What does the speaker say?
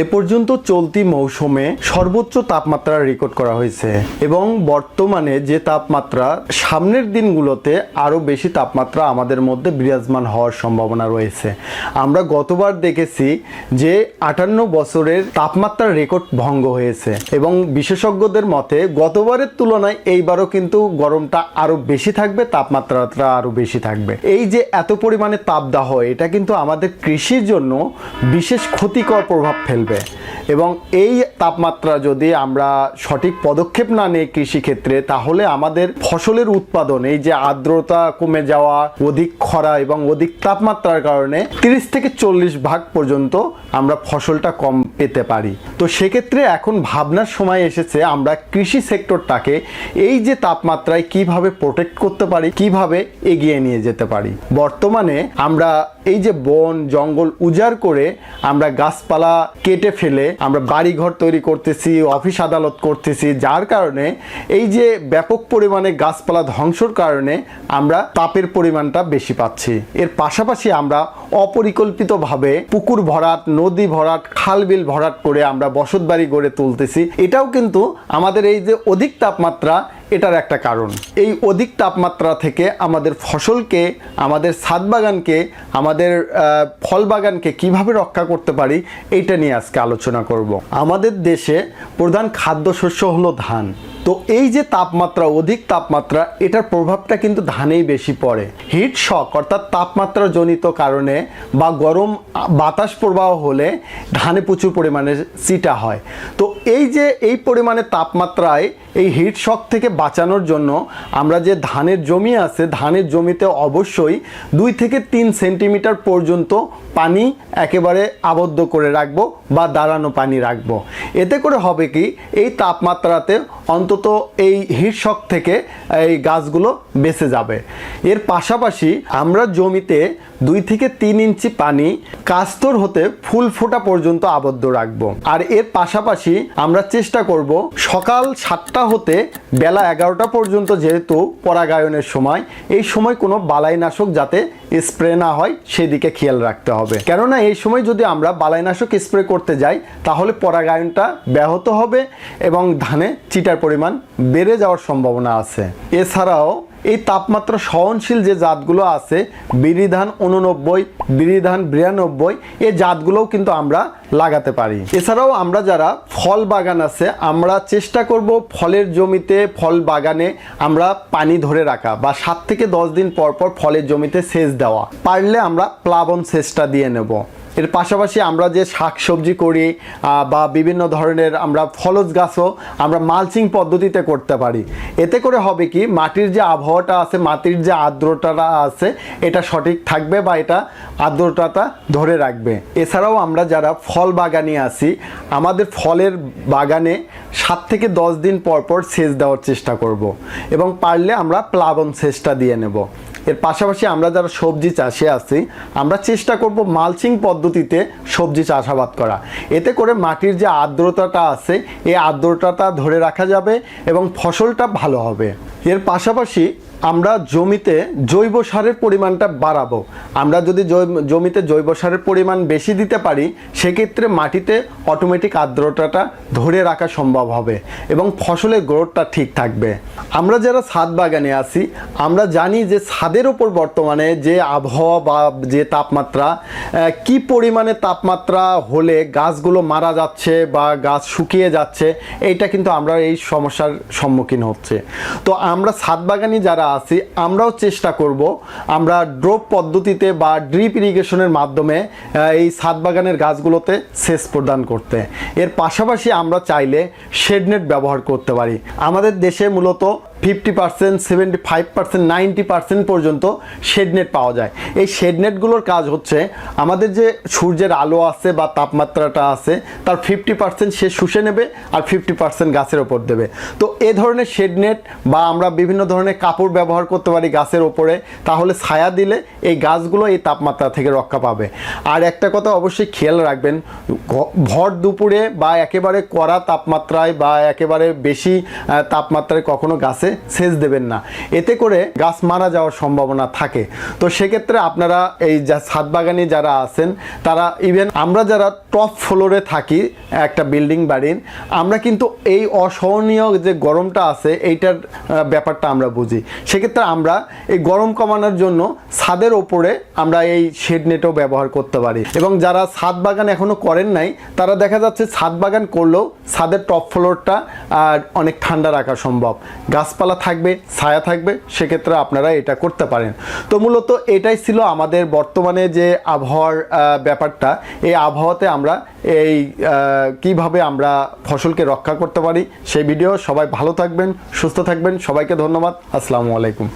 এ পর্যন্ত চলতি মৌসুমে সর্বোচ্চ তাপমাত্রা রেকর্ড করা হয়েছে এবং বর্তমানে যে তাপমাত্রা সামনের দিনগুলোতে আরও বেশি তাপমাত্রা আমাদের মধ্যে বিরাজমান হওয়ার সম্ভাবনা রয়েছে। আমরা গতবার দেখেছি যে আটান্ন বছরের তাপমাত্রার রেকর্ড ভঙ্গ হয়েছে এবং বিশেষজ্ঞদের মতে গতবারের তুলনায় এইবারও কিন্তু গরমটা আরও বেশি থাকবে, তাপমাত্রাটা আরও বেশি থাকবে। এই যে এত পরিমাণে তাপদাহ, এটা কিন্তু আমাদের কৃষির জন্য বিশেষ ক্ষতিকর প্রভাব ফেলবে এবং এই তাপমাত্রা যদি আমরা সঠিক পদক্ষেপ না নেই কৃষিক্ষেত্রে, তাহলে আমাদের ফসলের উৎপাদন, এই যে আর্দ্রতা কমে যাওয়া, অধিক খরা এবং অধিক তাপমাত্রার কারণে তিরিশ থেকে চল্লিশ ভাগ পর্যন্ত আমরা ফসলটা কম পেতে পারি। তো সেক্ষেত্রে এখন ভাবনার সময় এসেছে আমরা কৃষি সেক্টরটাকে এই যে তাপমাত্রায় কীভাবে প্রোটেক্ট করতে পারি, কীভাবে এগিয়ে নিয়ে যেতে পারি। বর্তমানে আমরা এই যে বন, জঙ্গল উজাড় করে আমরা গাছপালা কেটে ফেলে আমরা বাড়ি ঘর তৈরি করতেছি, অফিস আদালত করতেছি, যার কারণে এই যে ব্যাপক পরিমাণে গাছপালা ধ্বংসর কারণে আমরা তাপের পরিমাণটা বেশি পাচ্ছি। এর পাশাপাশি আমরা অপরিকল্পিতভাবে পুকুর ভরাট, নদী ভরাট খাল বিল ভরাট করে আমরা বসত বাড়ি গড়ে তুলতেছি। এটাও কিন্তু আমাদের এই যে অধিক তাপমাত্রা এটার একটা কারণ। এই অধিক তাপমাত্রা থেকে আমাদের ফসলকে, আমাদের ছাদ বাগানকে, আমাদের ফল বাগানকে কীভাবে রক্ষা করতে পারি, এইটা নিয়ে আজকে আলোচনা করব। আমাদের দেশে প্রধান খাদ্যশস্য হলো ধান। তো এই যে তাপমাত্রা, অধিক তাপমাত্রা, এটার প্রভাবটা কিন্তু ধানেই বেশি পড়ে। হিট শক অর্থাৎ তাপমাত্রা জনিত কারণে বা গরম বাতাস প্রবাহ হলে ধানে প্রচুর পরিমাণে চিটা হয়। তো এই যে এই পরিমাণে তাপমাত্রায় এই হিট শক থেকে বাঁচানোর জন্য আমরা যে ধানের জমি আছে, ধানের জমিতে অবশ্যই দুই থেকে তিন সেন্টিমিটার পর্যন্ত পানি একেবারে আবদ্ধ করে রাখব বা দাঁড়ানো পানি রাখব। এতে করে হবে কি? এই তাপমাত্রাতে অন্তত এই হিট শক থেকে এই গাছগুলো বেঁচে যাবে। এর পাশাপাশি আমরা জমিতে দুই থেকে তিন ইঞ্চি পানি কাস্তর হতে ফুল ফোটা পর্যন্ত আবদ্ধ রাখব। আর এর পাশাপাশি আমরা চেষ্টা করব সকাল সাতটা হতে বেলা এগারোটা পর্যন্ত যেহেতু পরাগায়নের সময়, এই সময় কোনো বালাইনাশক যাতে স্প্রে না হয়, সেদিকে খেয়াল রাখতে হবে। কেননা এই সময় যদি আমরা বালাইনাশক স্প্রে করতে যাই, তাহলে পরাগায়নটা ব্যাহত হবে এবং ধানে চিটার পরিমাণ বেড়ে যাওয়ার সম্ভাবনা আছে। এছাড়াও এই তাপমাত্রা সহনশীল যে জাতগুলো আছে, বিরিধান উননব্বই বিরিধান বিরানব্বই এই জাতগুলোও কিন্তু আমরা লাগাতে পারি। এছাড়াও আমরা যারা ফল বাগান আছে, আমরা চেষ্টা করব ফলের জমিতে, ফল বাগানে আমরা পানি ধরে রাখা বা সাত থেকে দশ দিন পর পর ফলের জমিতে সেচ দেওয়া। পারলে আমরা প্লাবন সেচটা দিয়ে নেব। এর পাশাপাশি আমরা যে শাক সবজি করি বা বিভিন্ন ধরনের আমরা ফলজ গাছও আমরা মালচিং পদ্ধতিতে করতে পারি। এতে করে হবে কি, মাটির যে আবহাওয়াটা আছে, মাটির যে আর্দ্রতাটা আছে, এটা সঠিক থাকবে বা এটা আর্দ্রতাটা ধরে রাখবে। এছাড়াও আমরা যারা ফল বাগানে আছি, আমাদের ফলের বাগানে সাত থেকে দশ দিন পর পর সেচ দেওয়ার চেষ্টা করব এবং পারলে আমরা প্লাবন সেচটা দিয়ে নেব। এর পাশাপাশি আমরা যারা সবজি চাষে আছি, আমরা চেষ্টা করব মালচিং পদ্ধতিতে সবজি চাষাবাদ করা। এতে করে মাটির যে আর্দ্রতাটা আছে, এই আর্দ্রতাটা ধরে রাখা যাবে এবং ফসলটা ভালো হবে। এর পাশাপাশি আমরা জমিতে জৈব সারের পরিমাণটা বাড়াবো। আমরা যদি জমিতে জৈব সারের পরিমাণ বেশি দিতে পারি, সেক্ষেত্রে মাটিতে অটোমেটিক আর্দ্রতাটা ধরে রাখা সম্ভব হবে এবং ফসলের গ্রোথটা ঠিক থাকবে। আমরা যারা ছাদ বাগানে আছি, আমরা জানি যে ছাদের ওপর বর্তমানে যে আবহাওয়া বা যে তাপমাত্রা কি পরিমাণে তাপমাত্রা হলে গাছগুলো মারা যাচ্ছে বা গাছ শুকিয়ে যাচ্ছে, এইটা কিন্তু আমরা এই সমস্যার সম্মুখীন হচ্ছে। তো আমরা ছাদ বাগানি যারা আছি, আমরাও চেষ্টা করব আমরা ড্রপ পদ্ধতিতে বা ড্রিপ ইরিগেশনের মাধ্যমে এই ছাদ বাগানের গাছগুলোতে সেচ প্রদান করতে। এর পাশাপাশি আমরা চাইলে শেডনেট ব্যবহার করতে পারি। আমাদের দেশে মূলত fifty percent, seventy five percent, ninety percent পর্যন্ত শেডনেট পাওয়া যায়। এই শেডনেটগুলোর কাজ হচ্ছে, আমাদের যে সূর্যের আলো আছে বা তাপমাত্রাটা আছে, তার ফিফটি পার্সেন্ট সে শুষে নেবে আর ফিফটি পার্সেন্ট গাছের ওপর দেবে। তো এ ধরনের শেডনেট বা আমরা বিভিন্ন ধরনের কাপড় ব্যবহার করতে পারি গাছের ওপরে, তাহলে ছায়া দিলে এই গাছগুলো এই তাপমাত্রা থেকে রক্ষা পাবে। আর একটা কথা অবশ্যই খেয়াল রাখবেন ভর দুপুরে বা একেবারে কড়া তাপমাত্রায় বা একেবারে বেশি তাপমাত্রায় কখনো গাছে সেচ দেবেন না। এতে করে গাছ মারা যাওয়ার সম্ভাবনা থাকে। তো সেক্ষেত্রে আপনারা এই যা ছাদ বাগানি যারা আছেন, তারা ইভেন আমরা যারা টপ ফ্লোরে থাকি, একটা বিল্ডিং বাড়ির, আমরা কিন্তু এই অসহনীয় যে গরমটা আছে, এইটার ব্যাপারটা আমরা বুঝি। সেক্ষেত্রে আমরা এই গরম কমানোর জন্য ছাদের ওপরে আমরা এই শেড নেটও ব্যবহার করতে পারি। এবং যারা ছাদ বাগান এখনও করেন নাই, তারা দেখা যাচ্ছে ছাদ বাগান করলেও ছাদের টপ ফ্লোরটা অনেক ঠান্ডা রাখা সম্ভব। গাছপালা থাকবে, ছায়া থাকবে, সেক্ষেত্রে আপনারা এটা করতে পারেন। তো মূলত এটাই ছিল আমাদের বর্তমানে যে আবহাওয়ার ব্যাপারটা। এই আবহাওয়াতে আমরা এই কীভাবে আমরা ফসলকে রক্ষা করতে পারি, সেই ভিডিও সবাই ভালো থাকবেন, সুস্থ থাকবেন। সবাইকে ধন্যবাদ। আসসালামু আলাইকুম।